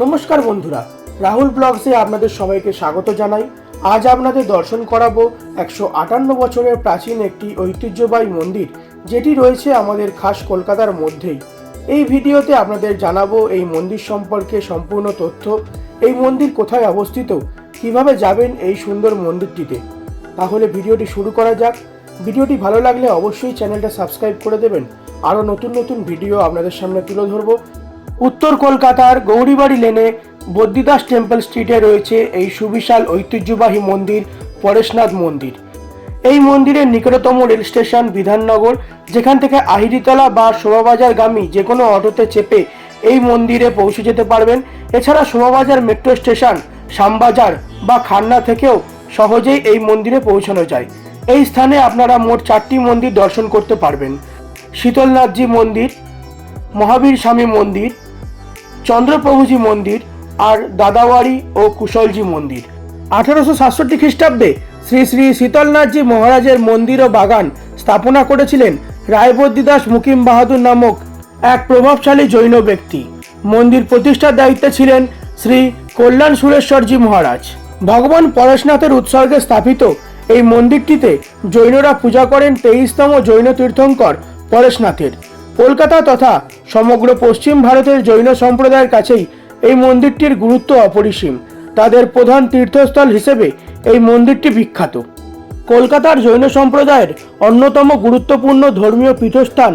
নমস্কার বন্ধুরা, রাহুল ব্লগসে আপনাদের সবাইকে স্বাগত জানাই। আজ আপনাদের দর্শন করাবো একশো আটান্ন বছরের প্রাচীন একটি ঐতিহ্যবাহী মন্দির, যেটি রয়েছে আমাদের খাস কলকাতার মধ্যেই। এই ভিডিওতে আপনাদের জানাব এই মন্দির সম্পর্কে সম্পূর্ণ তথ্য, এই মন্দির কোথায় অবস্থিত, কীভাবে যাবেন এই সুন্দর মন্দিরটিতে। তাহলে ভিডিওটি শুরু করা যাক। ভিডিওটি ভালো লাগলে অবশ্যই চ্যানেলটা সাবস্ক্রাইব করে দেবেন। আরও নতুন নতুন ভিডিও আপনাদের সামনে তুলে ধরবো। উত্তর কলকাতার গৌরীবাড়ি লেনে বদ্রিদাস টেম্পল স্ট্রিটে রয়েছে এই সুবিশাল ঐতিহ্যবাহী মন্দির, পরেশনাথ মন্দির। এই মন্দিরের নিকটতম রেল স্টেশন বিধাননগর, যেখান থেকে আহিরিতলা বা শোভাবাজারগামী যে কোনো অটোতে চেপে এই মন্দিরে পৌঁছে যেতে পারবেন। এছাড়া শোভাবাজার মেট্রো স্টেশন, শ্যামবাজার বা খান্না থেকেও সহজেই এই মন্দিরে পৌঁছানো যায়। এই স্থানে আপনারা মোট চারটি মন্দির দর্শন করতে পারবেন। শীতলনাথজি মন্দির, মহাবীর স্বামী মন্দির চন্দ্রপ্রভুজি মন্দির আর দাদাওয়াড়ি ও কুশলজি মন্দির। আঠারোশো সাতষট্টি খ্রিস্টাব্দে শ্রী শ্রী শীতলনাথজি মহারাজের মন্দির ও বাগান স্থাপনা করেছিলেন রায়বদ্দিদাস মুকিম বাহাদুর নামক এক প্রভাবশালী জৈন ব্যক্তি। মন্দির প্রতিষ্ঠার দায়িত্বে ছিলেন শ্রী কল্যাণ সুরেশ্বরজি মহারাজ। ভগবান পরেশনাথের উৎসর্গে স্থাপিত এই মন্দিরটিতে জৈনরা পূজা করেন তেইশতম জৈন তীর্থঙ্কর পরেশনাথের। কলকাতা তথা সমগ্র পশ্চিম ভারতের জৈন সম্প্রদায়ের কাছেই এই মন্দিরটির গুরুত্ব অপরিসীম। তাদের প্রধান তীর্থস্থল হিসেবে এই মন্দিরটি বিখ্যাত। কলকাতার জৈন সম্প্রদায়ের অন্যতম গুরুত্বপূর্ণ ধর্মীয় পীঠস্থান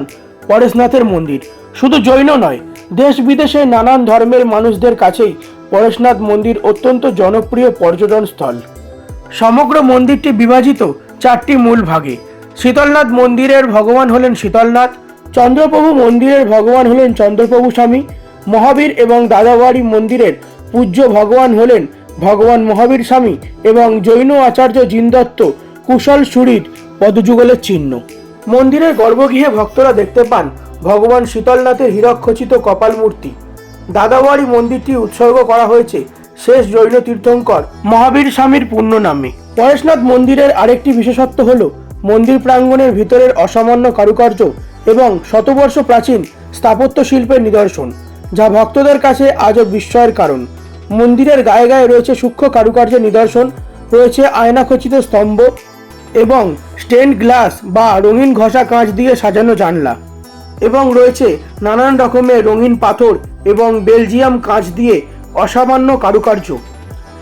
পরেশনাথের মন্দির। শুধু জৈন নয় দেশ বিদেশে নানান ধর্মের মানুষদের কাছেই পরেশনাথ মন্দির অত্যন্ত জনপ্রিয় পর্যটন স্থল। সমগ্র মন্দিরটি বিভাজিত চারটি মূল ভাগে। শীতলনাথ মন্দিরের ভগবান হলেন শীতলনাথ চন্দ্রপ্রভু মন্দিরের ভগবান হলেন চন্দ্রপ্রভু স্বামী, মহাবীর এবং দাদাবাড়ি মন্দিরের পূজ্য ভগবান হলেন ভগবান মহাবীর স্বামী এবং জৈন আচার্য জিনদত্ত, কুশল সুরির পদযুগলের চিহ্ন। মন্দিরের গর্ভগৃহে ভক্তরা দেখতে পান ভগবান শীতলনাথের হীরকখচিত কপাল মূর্তি। দাদাবাড়ি মন্দিরটি উৎসর্গ করা হয়েছে শেষ জৈন তীর্থঙ্কর মহাবীর স্বামীর পুণ্য নামে। পরেশনাথ মন্দিরের আরেকটি বিশেষত্ব হল মন্দির প্রাঙ্গণের ভিতরের অসামান্য কারুকার্য এবং শতবর্ষ প্রাচীন স্থাপত্য শিল্পের নিদর্শন, যা ভক্তদের কাছে আজও বিস্ময়ের কারণ। মন্দিরের গায়ে গায়ে রয়েছে সূক্ষ্ম কারুকার্যের নিদর্শন, রয়েছে আয়নাখচিত স্তম্ভ এবং স্টেন গ্লাস বা রঙিন ঘষা কাঁচ দিয়ে সাজানো জানলা এবং রয়েছে নানান রকমের রঙিন পাথর এবং বেলজিয়াম কাঁচ দিয়ে অসামান্য কারুকার্য।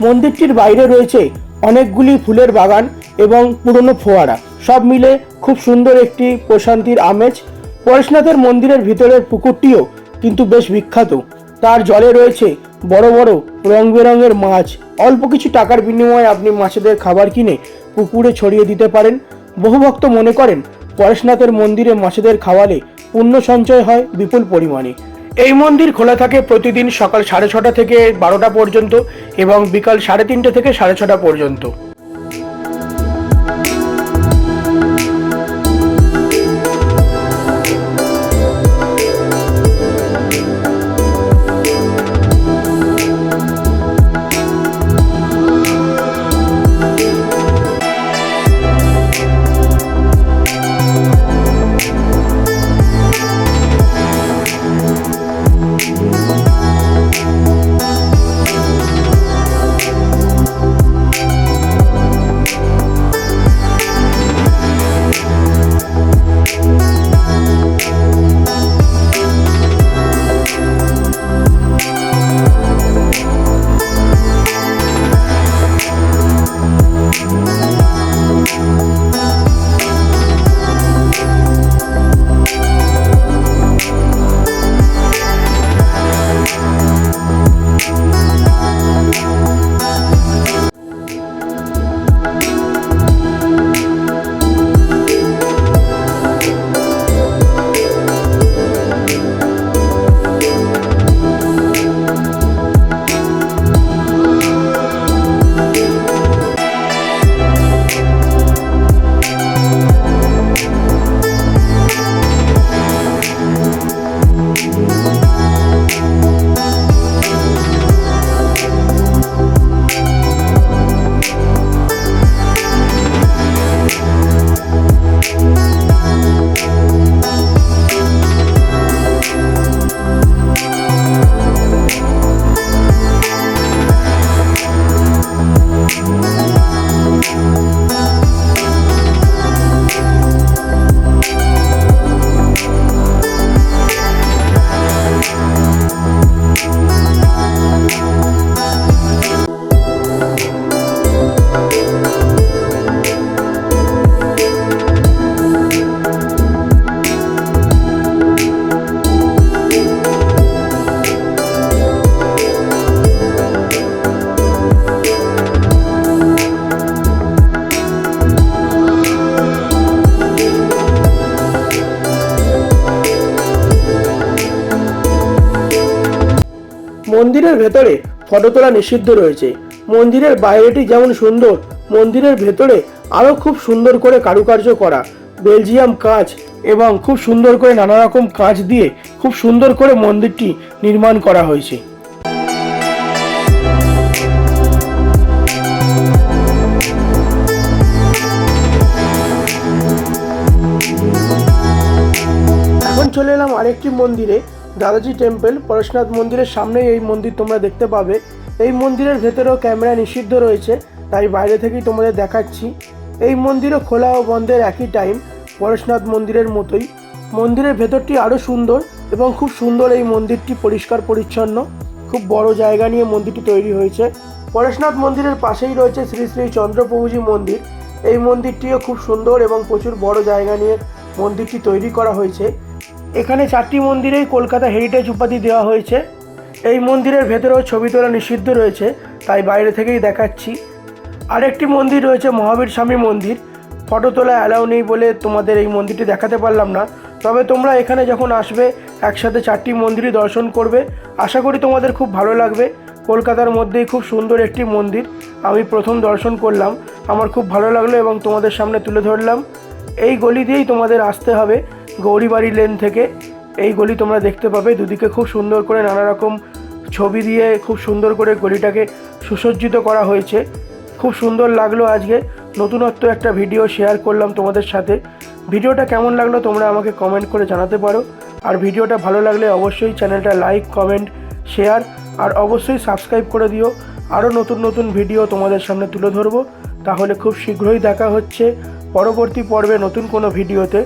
মন্দিরটির বাইরে রয়েছে অনেকগুলি ফুলের বাগান এবং পুরনো ফোয়ারা। সব মিলে খুব সুন্দর একটি প্রশান্তির আমেজ। পরেশনাথের মন্দিরের ভিতরের পুকুরটিও কিন্তু বেশ বিখ্যাত। তার জলে রয়েছে বড় বড় রং বেরঙের মাছ। অল্প কিছু টাকার বিনিময়ে আপনি মাছেদের খাবার কিনে পুকুরে ছড়িয়ে দিতে পারেন। বহু ভক্ত মনে করেন পরেশনাথের মন্দিরে মাছেদের খাওয়ালে পুণ্য সঞ্চয় হয় বিপুল পরিমাণে। এই মন্দির খোলা থাকে প্রতিদিন সকাল সাড়ে ছটা থেকে বারোটা পর্যন্ত এবং বিকাল সাড়ে তিনটে থেকে সাড়ে ছটা পর্যন্ত। মন্দিরের ভেতরে ফটো তোলা নিষিদ্ধ রয়েছে। মন্দিরের বাইরেটি যেমন সুন্দর, মন্দিরের ভেতরে আরও খুব সুন্দর করে কারুকার্য করা। বেলজিয়াম কাঁচ এবং খুব সুন্দর করে নানা রকম কাঁচ দিয়ে খুব সুন্দর করে মন্দিরটি নির্মাণ করা হয়েছে। এখন চলে এলাম আরেকটি মন্দিরে। দাদাজি টেম্পল, পরশনাথ মন্দিরের সামনেই এই মন্দির তোমরা দেখতে পাবে। এই মন্দিরের ভেতরেও ক্যামেরা নিষিদ্ধ রয়েছে, তাই বাইরে থেকেই তোমাদের দেখাচ্ছি। এই মন্দিরও খোলা ও বন্ধের একই টাইম পরশনাথ মন্দিরের মতোই। মন্দিরের ভেতরটি আরও সুন্দর এবং খুব সুন্দর এই মন্দিরটি পরিষ্কার পরিচ্ছন্ন। খুব বড় জায়গা নিয়ে মন্দিরটি তৈরি হয়েছে। পরেশনাথ মন্দিরের পাশেই রয়েছে শ্রী শ্রী চন্দ্রপ্রভুজি মন্দির। এই মন্দিরটিও খুব সুন্দর এবং প্রচুর বড় জায়গা নিয়ে মন্দিরটি তৈরি করা হয়েছে। এখানে চারটি মন্দিরেই কলকাতা হেরিটেজ উপাধি দেওয়া হয়েছে। এই মন্দিরের ভেতরেও ছবি তোলা নিষিদ্ধ রয়েছে, তাই বাইরে থেকেই দেখাচ্ছি। আরেকটি মন্দির রয়েছে মহাবীর স্বামী মন্দির। ফটো তোলা অ্যালাউ নেই বলে তোমাদের এই মন্দিরটি দেখাতে পারলাম না। তবে তোমরা এখানে যখন আসবে, একসাথে চারটি মন্দিরই দর্শন করবে। আশা করি তোমাদের খুব ভালো লাগবে। কলকাতার মধ্যেই খুব সুন্দর একটি মন্দির। আমি প্রথম দর্শন করলাম। আমার খুব ভালো লাগল এবং তোমাদের সামনে তুলে ধরলাম। এই গলি দিয়েই তোমাদের আসতে হবে। গৌরীবাড়ি লেন থেকে। এই গলি তোমরা দেখতে পাবে। দুদিকে খুব সুন্দর করে নানা রকম ছবি দিয়ে খুব সুন্দর করে গলিটাকে সুসজ্জিত করা হয়েছে। খুব সুন্দর লাগল আজকে। নতুনত্ব একটা ভিডিও শেয়ার করলাম তোমাদের সাথে। ভিডিওটা কেমন লাগল তোমরা আমাকে কমেন্ট করে জানাতে পারো। আর ভিডিওটা ভালো লাগলে অবশ্যই চ্যানেলটা লাইক কমেন্ট শেয়ার আর অবশ্যই সাবস্ক্রাইব করে দিও। আরও নতুন নতুন ভিডিও তোমাদের সামনে তুলে ধরবো। তাহলে খুব শীঘ্রই দেখা হচ্ছে। পরবর্তী পর্বে নতুন কোনো ভিডিওতে।